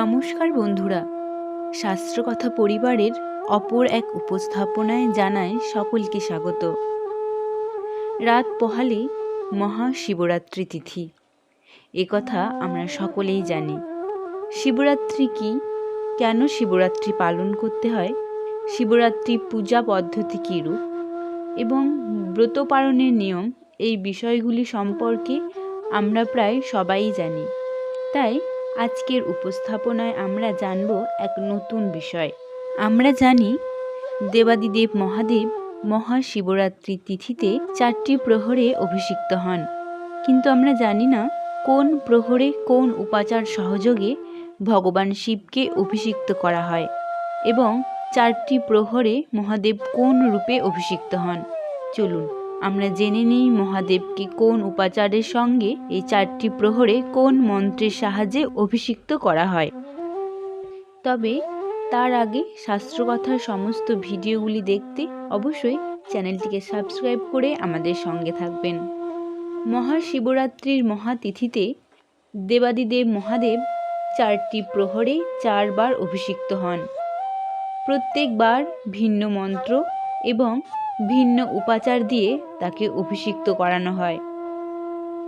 নমস্কার বন্ধুরা। শাস্ত্রকথা পরিবারের অপর এক উপস্থাপনায় জানায় সকলকে স্বাগত। রাত পহালে মহাশিবরাত্রি তিথি। এ কথা আমরা সকলেই জানি। শিবরাত্রি কি? কেন শিবরাত্রি পালন করতে হয়? শিবরাত্রি পূজা পদ্ধতি কীরূপ? এবং ব্রত পালনের নিয়ম এই বিষয়গুলি সম্পর্কে আমরা প্রায় সবাই জানি। তাই আজকের উপস্থাপনায় আমরা জানব এক নতুন বিষয়। আমরা জানি, দেবাদিদেব মহাদেব মহাশিবরাত্রি তিথিতে চারটি প্রহরে অভিষিক্ত হন। কিন্তু আমরা জানি না কোন প্রহরে কোন উপাচার সহযোগে ভগবান শিবকে অভিষিক্ত করা হয় এবং চারটি প্রহরে মহাদেব কোন রূপে অভিষিক্ত হন। চলুন। আমরা জেনে নিই মহাদেবকে কোন উপাচারের সঙ্গে এই চারটি প্রহরে কোন মন্ত্রের সাহায্যে অভিষিক্ত করা হয়। তবে তার আগে শাস্ত্রকথার সমস্ত ভিডিওগুলি দেখতে অবশ্যই চ্যানেলটিকে সাবস্ক্রাইব করে আমাদের সঙ্গে থাকবেন। মহাশিবরাত্রির মহাতিথিতে দেবাদিদেব মহাদেব চারটি প্রহরে চারবার অভিষিক্ত হন। প্রত্যেকবার ভিন্ন মন্ত্র এবং ভিন্ন উপাচার দিয়ে তাকে অভিষিক্ত করানো হয়।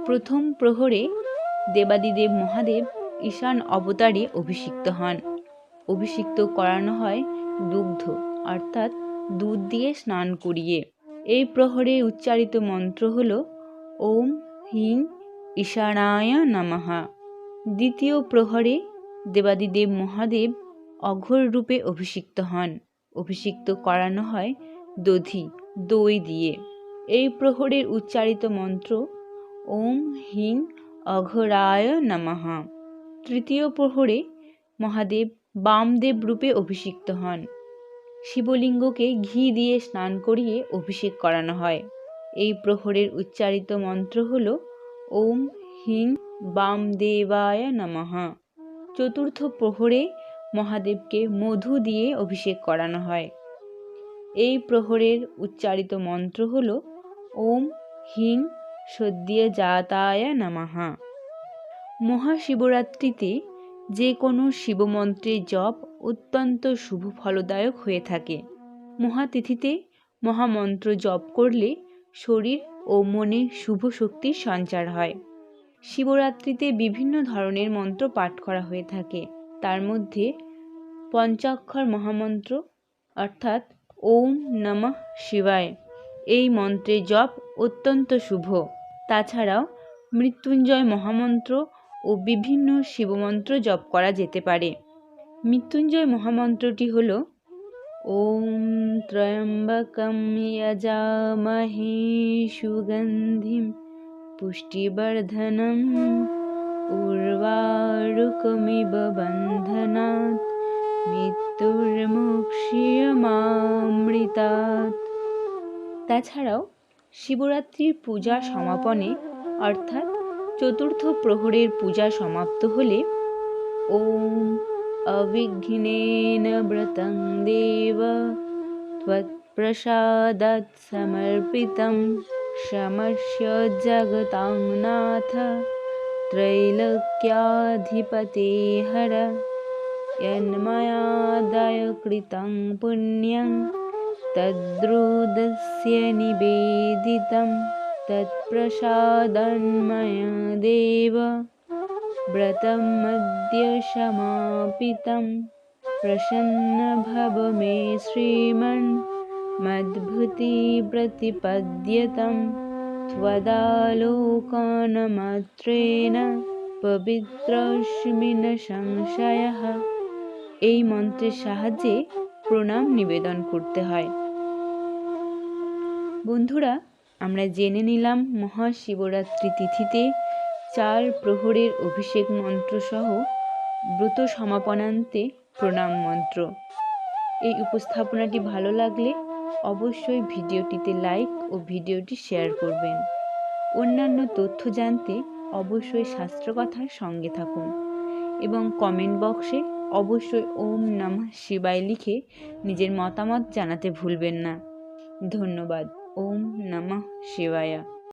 প্রথম প্রহরে দেবাদিদেব মহাদেব ঈশান অবতারে অভিষিক্ত হন। অভিষিক্ত করানো হয় দুগ্ধ, অর্থাৎ দুধ দিয়ে স্নান করিয়ে। এই প্রহরে উচ্চারিত মন্ত্র হল, ওম হিং ঈশানায় নমঃ। দ্বিতীয় প্রহরে দেবাদিদেব মহাদেব অঘোর রূপে অভিষিক্ত হন। অভিষিক্ত করানো হয় দধি দই দিয়ে। এই প্রহরের উচ্চারিত মন্ত্র, ওম হিং অঘরায় নমঃ। তৃতীয় প্রহরে মহাদেব বামদেব রূপে অভিষিক্ত হন। শিবলিঙ্গকে ঘি দিয়ে স্নান করিয়ে অভিষেক করানো হয়। এই প্রহরের উচ্চারিত মন্ত্র হল, ওম হিং বামদেবায় নমঃ। চতুর্থ প্রহরে মহাদেবকে মধু দিয়ে অভিষেক করানো হয়। এই প্রহরের উচ্চারিত মন্ত্র হল, ওম হিং সদ্য জাতায় নামাহা মহাশিবরাত্রিতে যে কোনো শিবমন্ত্রের জপ অত্যন্ত শুভ ফলদায়ক হয়ে থাকে। মহাতিথিতে মহামন্ত্র জপ করলে শরীর ও মনে শুভ শক্তির সঞ্চার হয়। শিবরাত্রিতে বিভিন্ন ধরনের মন্ত্র পাঠ করা হয়ে থাকে। তার মধ্যে পঞ্চাক্ষর মহামন্ত্র, অর্থাৎ ওম নমঃ শিবায়। এই মন্ত্রে জপ অত্যন্ত শুভ। তাছাড়াও মৃত্যুঞ্জয় মহামন্ত্র ও বিভিন্ন শিবমন্ত্র জপ করা যেতে পারে। মৃত্যুঞ্জয় মহামন্ত্রটি হল, ওম ত্রয়ম্বকম যজামহে সুগন্ধিম পুষ্টিবর্ধনম উর্বারুকমিব বন্ধনাৎ মৃত্যুর্মুক্ষিয়মামৃতাৎ তাছাড়াও শিবরাত্রির পূজা সমাপনে অর্থাৎ চতুর্থ প্রহরের পূজা সমাপ্ত হলে ওম অবিঘ্নেন ব্রতং দেব त्वत्प्रसादात् समर्पितं क्षमस्य जगतां नाथ त्रैलोक्याधिपते हर यन्मयादयकृतं पुण्यं तद्रुदस्य निवेदितं तत्प्रसादन्मया देव। व्रतं मद्य क्षमापितं प्रसन्न भव मे प्रतिपद्यतं त्वदालोकानमात्रेण पवित्रश्मिन् संशयः। এই মন্ত্রের সাহায্যে প্রণাম নিবেদন করতে হয়। বন্ধুরা, আমরা জেনে নিলাম মহাশিবরাত্রি তিথিতে চার প্রহরের অভিষেক মন্ত্রসহ ব্রত সমাপনান্তে প্রণাম মন্ত্র। এই উপস্থাপনাটি ভালো লাগলে অবশ্যই ভিডিওটিতে লাইক ও ভিডিওটি শেয়ার করবেন। অন্যান্য তথ্য জানতে অবশ্যই শাস্ত্রকথার সঙ্গে থাকুন এবং কমেন্ট বক্সে অবশ্যই ওম নমঃ শিবায় লিখে নিজের মতামত জানাতে ভুলবেন না। ধন্যবাদ। ওম নমঃ শিবায়া।